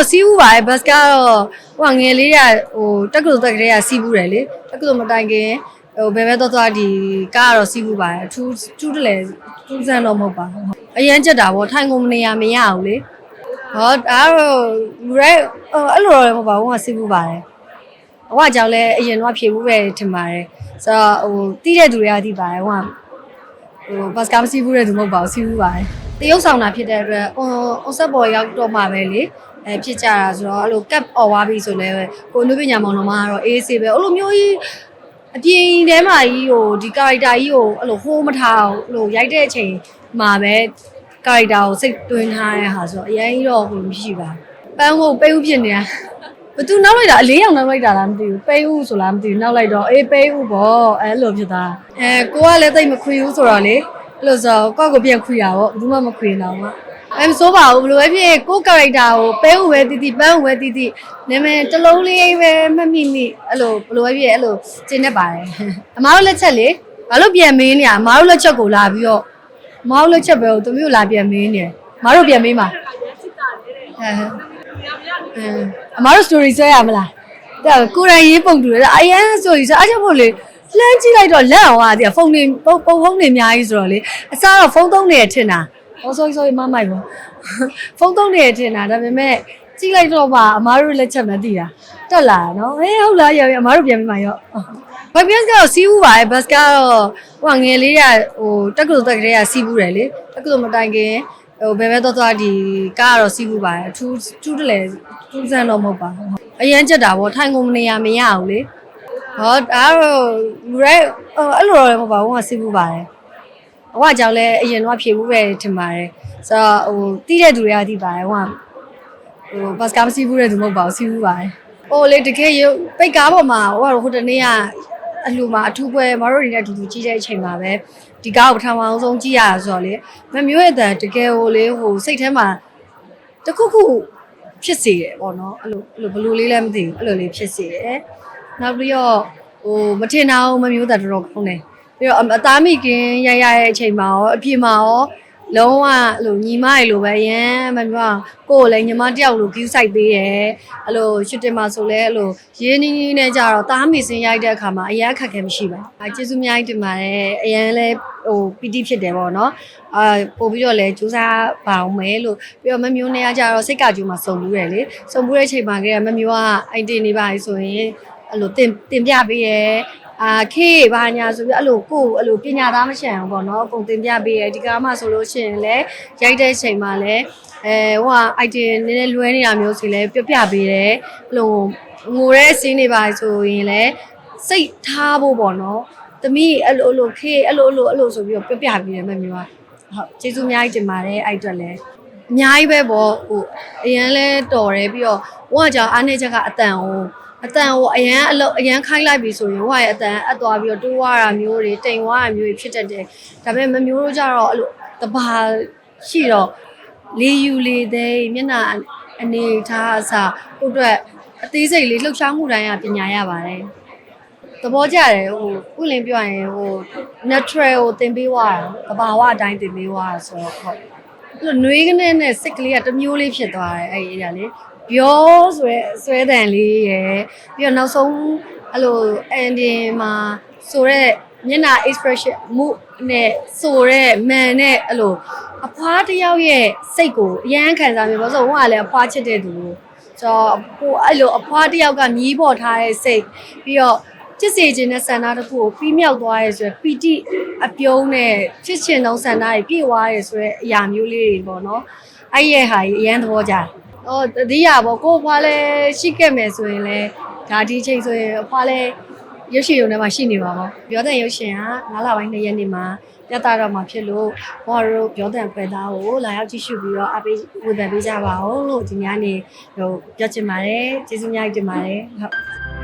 ကတော့စီးဘူးပါတယ်ဘတ်ကတော့ဟိုကငယ်လေးကဟိုတက္ကသိုလ်တက်ကလေးကစီးဘူးတယ်လေတက္ကသိုလ်မတိုင်ခင်ဟိုဘယ်ဘဲတော့သွားဒီကားကတော့စီးဘူးပါတယ်အထူးထူးတလဲထူးဆန်းတော့မဟုတ်ပါဘူးအရန်ကြက်တာဗောထိုင်ကုန်မနေရမရဘူးလေဟောဒါကတော့လူရဲဟိုအဲ့လိုတော့လည်းမဟုတ်ပါဘူးဟိုကစီးဘူးပါတယ်အဝကြောင့်လည်းအရင်တော့ဖြေဘူးပဲထင်ပါတယ်ဆိုတော့ဟိုတီးတဲ့သူတွေကတီးပါတယ်ဟိုကဟိုဘတ်စကားမစီးဘူးတဲ့သူမဟုတ်ပါဘူးစီးဘူးပါတယ်တရုပ်ဆောင်တာဖြစ်တဲ့အတွက်အွန်အွန်ဆက်ပေါ်ရောက်တော့မှပဲလေ အဲဖြစ်ကြတာဆိုတော့အဲ့လို cap អော်သွားပြီဆိုလဲကိုအနုပညာမောင်နှမကတော့အေးဆေးပဲအဲ့လိုမျိုးကြီးအပြင်ထဲမှာကြီးဟိုဒီ character ကြီးကိုအဲ့လိုဟိုးမထားအောင်အဲ့လိုရိုက်တဲ့အချိန်မှာပဲ character ကိုစိတ်တွင်းထားတဲ့ဟာဆိုတော့အရင်ကြီးတော့ဟိုမရှိပါဘူးပန်းဟုတ်ပေးဦးဖြစ်နေတာဘသူနောက်လိုက်တာအလေးအောင်နောက်လိုက်တာလားမသိဘူးပေးဦးဆိုလားမသိဘူးနောက်လိုက်တော့အေးပေးဦးပေါ့အဲ့လိုဖြစ်သွားအဲကိုကလည်းတိတ်မခွေဘူးဆိုတော့လေအဲ့လိုဆိုတော့ကိုယ့်ကိုပြန်ခွေတာပေါ့ဘူးမှမခွေတော့ မှအဲမစိုးပါဘူးဘယ်လိုပဲဖြစ်ကိုယ့် character ကိုပေးဦးပဲတီးတီးပန်းဦးပဲတီးတီးနာမည်တစ်လုံးလေးပဲမှတ်မိမိအဲ့လိုဘယ်လိုပဲဖြစ်အဲ့လိုကျင်းနေပါတယ်အမားတို့လက်ချက်လေဘာလို့ပြန်မင်းနေရအမားတို့လက်ချက်ကိုလာပြီးတော့အမားတို့လက်ချက်ပဲကိုသူမျိုးလာပြန်မင်းနေအမားတို့ပြန်မင်းပါဟဲ့ဟဲ့အင်းအမားတို့ story ဆွဲရမလားတဲ့ကိုယ်တိုင်ရေးပုံတူတယ်အရန် story ဆွဲအားကြောင့်မို့လေလှမ်းကြည့်လိုက်တော့လက်အောင်ဟာတဲ့ဖုန်းနေပုံပုံဖုန်းနေအများကြီးဆိုတော့လေအစားတော့ဖုန်းသုံးနေရထင်တာ ဟော sorry sorry မမိုက်ပါဖုန်းသုံးနေရထင်တာဒါပေမဲ့ကြည့်လိုက်တော့မှအမားတို့လက်ချက်မသိတာတက်လာနော်ဟေးဟုတ်လားရောအမားတို့ပြန်ပြီးမှရောဘတ်ဘတ်ကတော့စီးဘူးပါတယ်ဘတ်ကတော့ဟိုကငယ်လေးကဟိုတက္ကသိုလ်တက်ကလေးကစီးဘူးတယ်လေတက္ကသိုလ်မတိုင်ခင်ဟိုဘယ်ဘဲတော့သွားဒီကားကတော့စီးဘူးပါတယ်အထူးထူးတလဲထူးဆန်းတော့မဟုတ်ပါဘူးအရန်ကြက်တာဗောထိုင်ကုန်မနေရမရဘူးလေဟောဒါကတော့လူရဲဟိုအဲ့လိုတော့လည်းမဟုတ်ပါဘူးဟိုကစီးဘူးပါတယ် အဝကြောင့်လည်းအရင်တော့ဖြေဘူးပဲထင်ပါတယ်ဆိုတော့ဟိုတီးတဲ့သူတွေကတီးပါတယ်ဟိုကဟိုဘတ်စကားမစီးဘူးတဲ့သူမဟုတ်ပါဘူးစီးဘူးပါတယ်။ဟိုလေတကယ်ရုပ်ပိတ်ကားပေါ်မှာဟိုကတော့ဟိုတနေ့ကအလှမှာအထူးပွဲမတို့တွေနဲ့အတူတူကြီးတဲ့အချိန်မှာပဲဒီကားကိုပထမအောင်ဆုံးကြည့်ရတာဆိုတော့လေမမျိုးရဲ့တန်တကယ်ဟိုလေဟိုစိတ်ထဲမှာတခုခုဖြစ်စေတယ်ပေါ့နော်အဲ့လိုအဲ့လိုဘယ်လိုလေးလဲမသိဘူးအဲ့လိုလေးဖြစ်စေတယ်။နောက်ပြီးတော့ဟိုမထင်တာအောင်မမျိုးတာတော်တော်ကောင်းတယ်။ ပြီးတော့အအသားမိကင်းရရရဲ့အချိန်မှာရောအပြင်မှာရောလုံးဝအဲ့လိုညီမတွေလိုပဲရမ်းမပြောကိုယ်ကိုလည်းညီမတယောက်လို view site ပေးတယ်အဲ့လိုရှစ်တင်မှာဆိုလဲအဲ့လိုရင်းနှီးနှီးနဲ့ကြတော့တားမီစင်ရိုက်တဲ့အခါမှာအရန်ခက်ခဲမရှိပါဘူးအဲကျေးဇူးအများကြီးတင်ပါတယ်အရန်လဲဟိုပီတိဖြစ်တယ်ပေါ့နော်အာပို့ပြီးတော့လဲစူးစမ်းပါအောင်မယ်လို့ပြီးတော့မမျိုးနဲ့ကကြတော့စိတ်ကကြိုးမှာစုံဘူးတယ်လေစုံဘူးတဲ့ချိန်မှာကမမျိုးကအိုင်တင်နေပါဆိုရင်အဲ့လိုတင်တင်ပြပေးရဲ အာခေဘာညာဆိုပြီးအဲ့လိုကိုယ်အဲ့လိုပညာသားမရှန်အောင်ပေါ့နော်အကုန်တင်ပြပေးရဲဒီကားမှဆိုလို့ရှိရင်လည်းရိုက်တဲ့ချိန်မှာလည်းအဲဟိုက item နည်းနည်းလွဲနေတာမျိုးစီလဲပြပြပေးတယ်အဲ့လိုငိုတဲ့စီးနေပါဆိုရင်လည်းစိတ်ထားဖို့ပေါ့နော်သမီးအဲ့လိုအဲ့လိုခေအဲ့လိုအဲ့လိုအဲ့လိုဆိုပြီးတော့ပြပြပေးတယ်မမျိုးကဟုတ်ကျေးဇူးအများကြီးတင်ပါတယ်အဲ့အတွက်လည်းအများကြီးပဲပေါ့ဟိုအရန်လဲတော်တယ်ပြီးတော့ဟိုကကြောင့်အားနေချက်ကအတန်ဟို အတန်ကိုအရန်အလုပ်အရန်ခိုင်းလိုက်ပြီဆိုရင်ဟိုရဲ့အတန်အပ်သွားပြီးတော့တိုးွားတာမျိုးတွေတိမ်ွားတာမျိုးတွေဖြစ်တတ်တယ်ဒါပေမဲ့မမျိုးတို့ကြတော့အဲ့လိုတဘာရှိတော့လေယူလေသေးမျက်နှာအနေထားအစကိုယ့်အတွက်အသေးစိတ်လေးလှုပ်ရှားမှုတိုင်းကပညာရပါတယ်သဘောကျတယ်ဟိုဥလင်းပြောရင်ဟို natural ကိုသင်ပေးသွားတာတဘာဝအတိုင်းသင်ပေးသွားတာဆိုတော့ဟုတ်အဲ့လိုနှွေးကနေနဲ့စိတ်ကလေးကတစ်မျိုးလေးဖြစ်သွားတယ်အဲ့ဒီအရာလေး ပြောဆိုရဲဆွဲတန်လေးရယ်ပြီးတော့နောက်ဆုံးအဲ့လို ending မှာဆိုရဲမျက်နှာ expression မှုနဲ့ဆိုရဲမန်နဲ့အဲ့လိုအဖွားတစ်ယောက်ရဲ့စိတ်ကိုအရန်ခံစားမိပါဆိုဟိုကလည်းအဖွားချစ်တဲ့သူဆိုတော့ဟိုအဲ့လိုအဖွားတစ်ယောက်ကမြည်ပေါ်ထားတဲ့စိတ်ပြီးတော့ချစ်စေခြင်းနဲ့ဆန္ဒတစ်ခုကိုပြီးမြောက်သွားရဲဆိုရယ်ပီတိအပြုံးနဲ့ချစ်ချင်သောဆန္ဒတွေပြည့်သွားရဲဆိုရယ်အရာမျိုးလေးတွေပေါ့နော်အဲ့ရဲ့ဟာကြီးအရန်သဘောကျတယ်။ အော်တတိယပေါ့ကို့ဖွားလဲရှိခဲ့မယ်ဆိုရင်လဲဒါဒီချိန်ဆိုရင်အဖွားလဲရုပ်ရှင်ရုံထဲမှာရှိနေပါပေါ့။ပြောတဲ့ရုပ်ရှင်က9လပိုင်း2ရက်နေ့မှာပြသတော့မှာဖြစ်လို့ဘောတို့ပြောတဲ့ဖွယ်သားကိုလာရောက်ကြည့်ရှုပြီးတော့အပေးဝေဖန်ပေးကြပါဦးလို့ဒီညနေဟိုပြောချင်ပါတယ်။ကျေးဇူးများကြီးတင်ပါတယ်။ဟုတ်